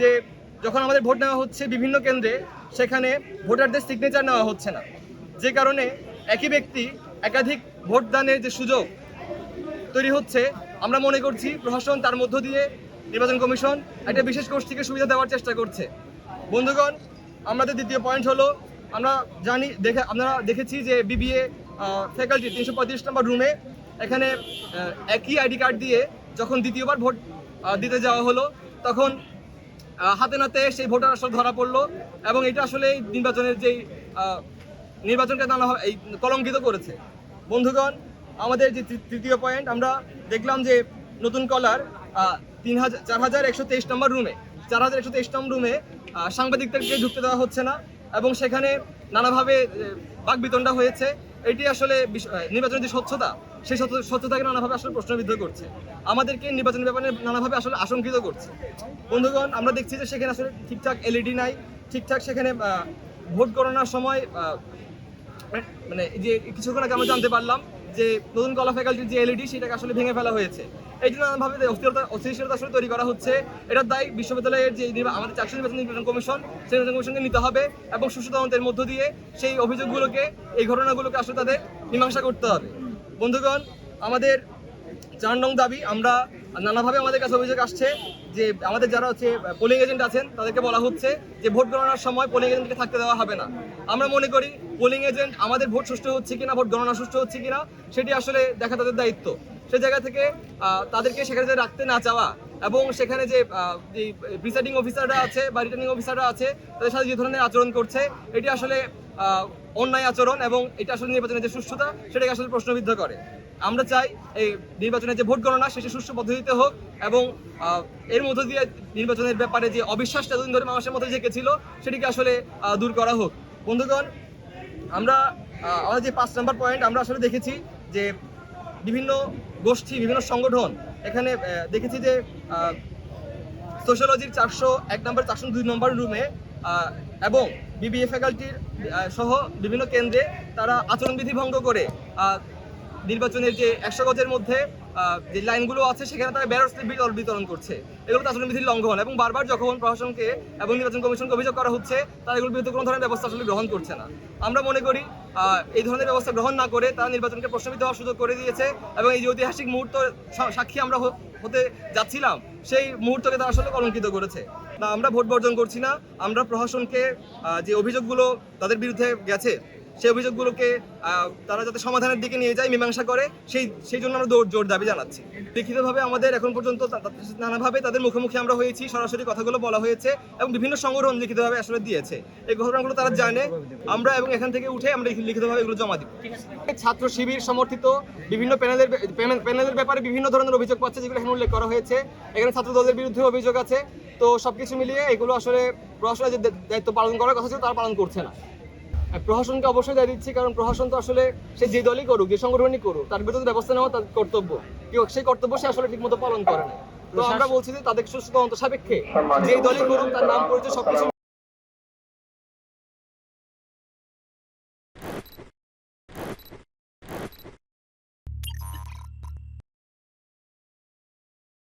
যে যখন আমাদের ভোট নেওয়া হচ্ছে বিভিন্ন কেন্দ্রে, সেখানে ভোটারদের সিগনেচার নেওয়া হচ্ছে না। যে কারণে একই ব্যক্তি একাধিক ভোটদানের যে সুযোগ তৈরি হচ্ছে, আমরা মনে করছি প্রশাসন তার মধ্য দিয়ে, নির্বাচন কমিশন একটা বিশেষ গোষ্ঠীকে সুবিধা দেওয়ার চেষ্টা করছে। বন্ধুগণ আমাদের দ্বিতীয় পয়েন্ট হলো, আমরা জানি, দেখে, আমরা দেখেছি যে বিবিএ ফ্যাকাল্টি তিনশো পঁয়ত্রিশ নম্বর রুমে এখানে একই আইডি কার্ড দিয়ে যখন দ্বিতীয়বার ভোট দিতে যাওয়া হলো, তখন হাতে নাতে সেই ভোটার আসলে ধরা পড়ল এবং এটা আসলে নির্বাচনের যেই নির্বাচনকে নানা এই কলঙ্কিত করেছে। বন্ধুগণ, আমাদের যে তৃতীয় পয়েন্ট আমরা দেখলাম যে নতুন কলার তিন হাজার চার হাজার একশো তেইশ নম্বর রুমে চার হাজার একশো তেইশ নম্বর রুমে সাংবাদিকদেরকে ঢুকতে দেওয়া হচ্ছে না এবং সেখানে নানাভাবে বাকবিতণ্ডা হয়েছে। এটি আসলে নির্বাচনের যে স্বচ্ছতা, সেই স্বচ্ছতাকে নানাভাবে আসলে প্রশ্নবিদ্ধ করছে। আমাদেরকে নির্বাচনের ব্যাপারে নানাভাবে আসলে আশঙ্কিত করছে। বন্ধুগণ, আমরা দেখছি যে সেখানে আসলে ঠিকঠাক এলইডি নাই, ঠিকঠাক সেখানে ভোট গণনার সময় মানে যে কিছুক্ষণ আগে আমরা জানতে পারলাম যে নতুন কলা ফ্যাকাল্টির যে এলইডি সেটাকে আসলে ভেঙে ফেলা হয়েছে। এই জন্য নানানভাবে অস্থিরতা অস্থিরতা আসলে তৈরি করা হচ্ছে। এটার দায় বিশ্ববিদ্যালয়ের যে আমাদের চাকরি নির্বাচন নির্বাচন কমিশন, সেই নির্বাচন কমিশনকে নিতে হবে এবং সুষ্ঠু তদন্তের মধ্য দিয়ে সেই অভিযোগগুলোকে, এই ঘটনাগুলোকে আসলে তাদের মীমাংসা করতে হবে। বন্ধুগণ, আমাদের চার নং দাবি, আমরা নানাভাবে আমাদের কাছে অভিযোগ আসছে যে আমাদের যারা হচ্ছে পোলিং এজেন্ট আছেন, তাদেরকে বলা হচ্ছে যে ভোট গণনার সময় পোলিং এজেন্টকে থাকতে দেওয়া হবে না। আমরা মনে করি পোলিং এজেন্ট আমাদের ভোট সুষ্ঠু হচ্ছে কিনা, ভোট গণনা সুষ্ঠু হচ্ছে কিনা, সেটি আসলে দেখা তাদের দায়িত্ব। সে জায়গা থেকে তাদেরকে সেখানে যে রাখতে না চাওয়া এবং সেখানে যে প্রিসাইডিং অফিসাররা আছে বা রিটার্নিং অফিসাররা আছে, তাদের সাথে যে ধরনের আচরণ করছে, এটি আসলে অন্যায় আচরণ এবং এটা আসলে নির্বাচনের যে সুষ্ঠুতা, সেটাকে আসলে প্রশ্নবিদ্ধ করে। আমরা চাই এই নির্বাচনের যে ভোট গণনা, সেটি সুষ্ঠু পদ্ধতিতে হোক এবং এর মধ্য দিয়ে নির্বাচনের ব্যাপারে যে অবিশ্বাসটা এতদিন ধরে মানুষের মধ্যে জেঁকেছিল সেটিকে আসলে দূর করা হোক। বন্ধুগণ, আমরা আমাদের যে পাঁচ নাম্বার পয়েন্ট, আমরা আসলে দেখেছি যে বিভিন্ন গোষ্ঠী, বিভিন্ন সংগঠন এখানে দেখেছি যে সোশ্যোলজির চারশো এক নম্বর, চারশো দুই নম্বর রুমে এবং বিবিএ ফ্যাকাল্টির সহ বিভিন্ন কেন্দ্রে তারা আচরণবিধি ভঙ্গ করে নির্বাচনের যে একশো গজের মধ্যে যে লাইনগুলো আছে সেখানে তারা ব্যারো স্লিপ বিতরণ বিতরণ করছে। এগুলো তো আচরণবিধির লঙ্ঘন এবং বারবার যখন প্রশাসনকে এবং নির্বাচন কমিশনকে অভিযোগ করা হচ্ছে, তারা এগুলোর বিরুদ্ধে কোনো ধরনের ব্যবস্থা আসলে গ্রহণ করছে না। আমরা মনে করি এই ধরনের ব্যবস্থা গ্রহণ না করে তারা নির্বাচনকে প্রশ্নবিদ্ধ হওয়ার সুযোগ করে দিয়েছে এবং এই যে ঐতিহাসিক মুহূর্ত সাক্ষী আমরা হতে যাচ্ছিলাম, সেই মুহূর্তকে তারা আসলে কলঙ্কিত করেছে। আমরা ভোট বর্জন করছি না আমরা প্রশাসনকে যে অভিযোগগুলো তাদের বিরুদ্ধে গেছে সেই অভিযোগগুলোকে তারা যাতে সমাধানের দিকে নিয়ে যায়, মীমাংসা করে, সেই সেই জন্য আমরা জোর দাবি জানাচ্ছি। লিখিতভাবে আমাদের এখন পর্যন্ত নানাভাবে তাদের মুখোমুখি আমরা হয়েছি, সরাসরি কথাগুলো বলা হয়েছে এবং বিভিন্ন সংগঠন লিখিতভাবে আসলে দিয়েছে। এই ঘটনাগুলো তারা জানে। আমরা এবং এখান থেকে উঠে আমরা লিখিতভাবে এগুলো জমা দিব। ছাত্র শিবির সমর্থিত বিভিন্ন প্যানেলের প্যানেলের ব্যাপারে বিভিন্ন ধরনের অভিযোগ পাচ্ছে, যেগুলো এখানে উল্লেখ করা হয়েছে। এখানে ছাত্র দলের বিরুদ্ধে অভিযোগ আছে। তো সবকিছু মিলিয়ে এগুলো আসলে প্রশাসনের যে দায়িত্ব পালন করার কথা ছিল, তারা পালন করছে না। প্রশাসনকে অবশ্যই দায় দিচ্ছি কারণ প্রশাসন তো আসলে সে যে দলই করুক যে সংগঠনই করুক তার বিরুদ্ধে ব্যবস্থা নেওয়া তার কর্তব্য। কেউ সেই কর্তব্য সে আসলে ঠিকমতো পালন করে না। তো আমরা বলছি যে তাদের সুস্থ তদন্ত সাপেক্ষে যে দলই করুক তার নাম পরিচয় সবকিছু